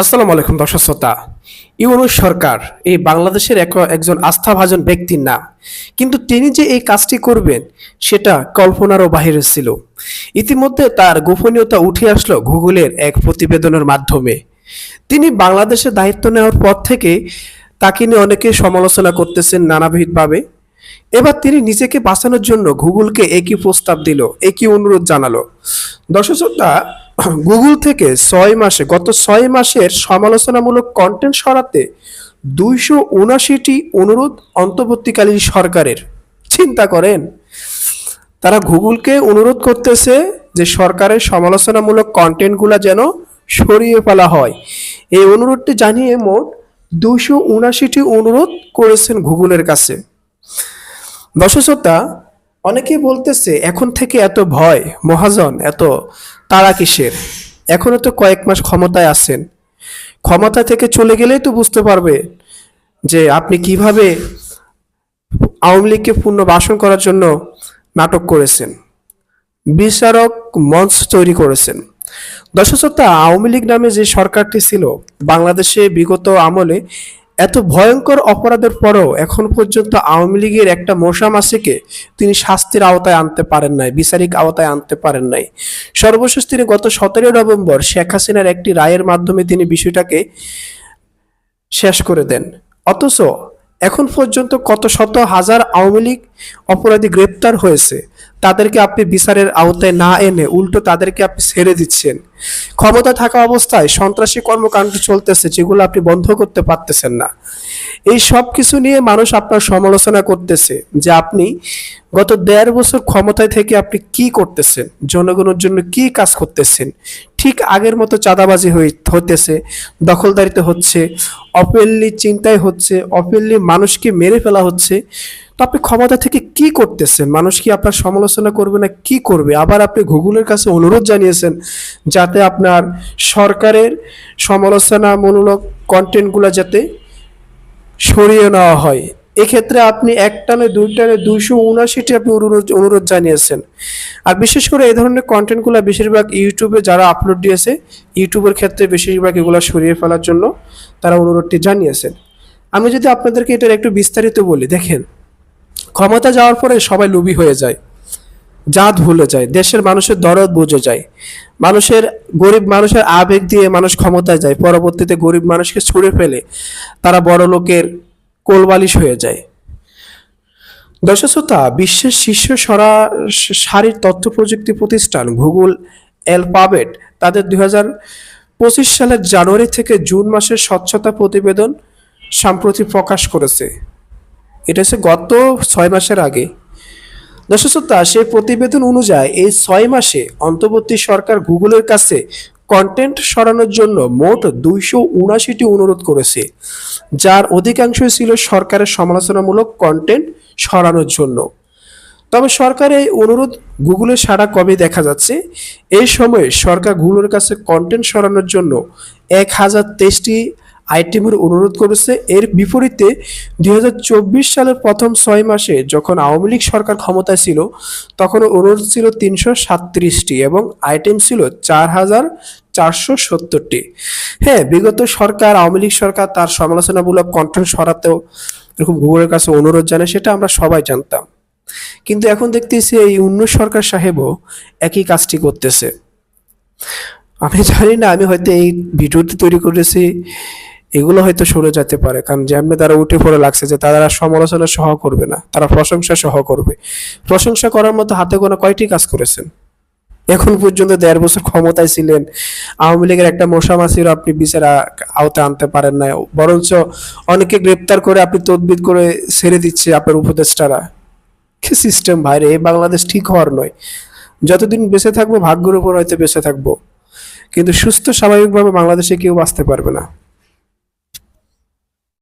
আসসালামু আলাইকুম দর্শক শ্রোতা। ইউনুস সরকার এই বাংলাদেশের এক একজন আস্থাভাজন ব্যক্তির নাম। কিন্তু তিনি যে এই কাজটি করবেন সেটা কল্পনারও বাহিরে ছিল। ইতিমধ্যে তার গোপনীয়তা উঠে আসলো গুগলের এক প্রতিবেদনের মাধ্যমে। তিনি বাংলাদেশে দায়িত্ব নেওয়ার পর থেকে তাকে নিয়ে অনেকে সমালোচনা করতেছেন নানাবিধভাবে। এবার তিনি নিজেকে বাঁচানোর জন্য গুগলকে একই প্রস্তাব দিল একই অনুরোধ জানালো। দর্শক শ্রোতা, গুগল থেকে ছয় মাসে, গত ছয় মাসের সমালোচনামূলক কন্টেন্ট সরাতে দুইশো উনাশিটি অনুরোধ অন্তর্বর্তীকালীন সরকারের। চিন্তা করেন, তারা গুগলকে অনুরোধ করতেছে যে সরকারের সমালোচনামূলক কন্টেন্টগুলো যেন সরিয়ে ফেলা হয়। এই অনুরোধটি জানিয়ে মোট দুইশো উনাশিটি অনুরোধ করেছেন গুগলের কাছে। দর্শকতা অনেকেই বলতেছে, এখন থেকে এত ভয়, মহাজন, এত তারা কিসের? এখনও তো কয়েক মাস ক্ষমতায় আছেন। ক্ষমতা থেকে চলে গেলেই তো বুঝতে পারবে যে আপনি কীভাবে আওয়ামী লীগকে পূর্ণ পুনর্বাসন করার জন্য নাটক করেছেন। বিচারক মঞ্চ তৈরি করেছেন। দর্শকতা আওয়ামী লীগ নামে যে সরকারটি ছিল, বাংলাদেশে বিগত আমলে এত ভয়ঙ্কর অপরাধের পরও এখন পর্যন্ত আওয়ামী লীগের একটা মশা মাসিকে তিনি শাস্তির আওতায় আনতে পারেন নাই, বিচারিক আওতায় আনতে পারেন নাই। সর্বশেষ তিনি গত সতেরো নভেম্বর শেখ হাসিনার একটি রায়ের মাধ্যমে তিনি বিষয়টাকে শেষ করে দেন। অথচ এখন পর্যন্ত কত শত হাজার আওয়ামী লীগ অপরাধী গ্রেপ্তার হয়েছে, তাদেরকে আপনি বিচারের আওতায় না এনে উল্টো তাদেরকে আপনি ছেড়ে দিচ্ছেন। ক্ষমতা থাকা অবস্থায় সন্ত্রাসী কর্মকাণ্ড চলতেছে যেগুলো আপনি বন্ধ করতে পারতেছেন না। এই সব কিছু নিয়ে মানুষ আপনার সমালোচনা করতেছে যে আপনি গত দেড় বছর ক্ষমতায় থেকে আপনি কি করতেছেন, জনগণের জন্য কি কাজ করতেছেন ঠিক আগের মতো চাঁদাবাজি হই হতেছে দখলদারিতে হচ্ছে অপেনলি চিন্তায় হচ্ছে অপেনলি মানুষকে মেরে ফেলা হচ্ছে। তো আপনি ক্ষমতা থেকে কি করতেছেন? মানুষ কি আপনার সমালোচনা করবে না কি করবে? আবার আপনি গুগলের কাছে অনুরোধ জানিয়েছেন যাতে আপনার সরকারের সমালোচনামূলক কন্টেন্টগুলো যাতে সরিয়ে নেওয়া হয়। এক্ষেত্রে আপনি এক টানে, দুই টানে, দুইশো উনাশিটি আপনি অনুরোধ অনুরোধ জানিয়েছেন। আর বিশেষ করে এই ধরনের কন্টেন্টগুলো বেশিরভাগ ইউটিউবে যারা আপলোড দিয়েছে, ইউটিউবের ক্ষেত্রে বেশিরভাগ এগুলো সরিয়ে ফেলার জন্য তারা অনুরোধটি জানিয়েছেন। আমি যদি আপনাদেরকে এটার একটু বিস্তারিত বলি, দেখেন, ক্ষমতা যাওয়ার পরে সবাই লোভী হয়ে যায়, জাত ভুলে যায়, দেশের মানুষের দরদ বুঝে যায়, মানুষের গরিব মানুষের আবেগ দিয়ে মানুষ ক্ষমতায় যায়, পরবর্তীতে গরিব মানুষকে ছুঁড়ে ফেলে, তারা বড় লোকের কোলবালিশ হয়ে যায়। দর্শকতা বিশ্বের শীর্ষ সরা, সারির তথ্য প্রযুক্তি প্রতিষ্ঠান গুগল, অ্যালফাবেট, তাদের দুই পঁচিশ সালের জানুয়ারি থেকে জুন মাসের স্বচ্ছতা প্রতিবেদন সম্প্রতি প্রকাশ করেছে। এটা হচ্ছে গত ছয় মাসের আগে। দর্শকতা সেই প্রতিবেদন অনুযায়ী এই ছয় মাসে অন্তর্বর্তী সরকার গুগলের কাছে কন্টেন্ট সরানোর জন্য মোট দুইশো উনাশিটি অনুরোধ করেছে, যার অধিকাংশই ছিল সরকারের সমালোচনামূলক কন্টেন্ট সরানোর জন্য। তবে সরকার এই অনুরোধ গুগলের সারা কবে দেখা যাচ্ছে? এই সময়ে সরকার গুগলের কাছে কন্টেন্ট সরানোর জন্য এক হাজার তেইশটি আইটেমের অনুরোধ করেছে। এর বিপরীতে দুই সালের প্রথম ছয় মাসে যখন আওয়ামী লীগ সরকার ক্ষমতায় ছিল, তখন অনুরোধ ছিল তিনশো সাতত্রিশটি এবং আইটেম ছিল চার হাজার চারশো সত্তরটি। হ্যাঁ বিগত সরকার, আওয়ামী লীগ সরকার তার সমালোচনামূলক কন্টেন্ট সরাতেও এরকম গুগলের কাছে অনুরোধ জানায়, সেটা আমরা সবাই জানতাম। কিন্তু এখন দেখতেছি এই উন্নত সরকার সাহেবও একই কাজটি করতেছে। আমি জানি না, আমি হয়তো এই ভিডিওটি তৈরি করেছি এগুলো হয়তো সরে যেতে পারে। কারণ যেমনি তারা উঠে পড়ে লাগছে যে তারা সমালোচনা সহ করবে না, তারা প্রশংসা সহ করবে। প্রশংসা করার মতো হাতে গোনা কয়টি কাজ করেছেন? এখন পর্যন্ত দেড় বছর ক্ষমতায় ছিলেন। আওয়ামী লীগের একটা মশা মাছির আপনি বিচার আওতায় আনতে পারেন না বরঞ্চ অনেকে গ্রেপ্তার করে আপনি তদবির করে ছেড়ে দিচ্ছে আপনার উপদেষ্টারা। কি সিস্টেম ভাইরে এই বাংলাদেশ ঠিক হওয়ার নয়। যতদিন বেঁচে থাকব, ভাগ্যের উপর হয়তো বেঁচে থাকব। কিন্তু সুস্থ, স্বাভাবিকভাবে বাংলাদেশে কেউ বাঁচতে পারবে না।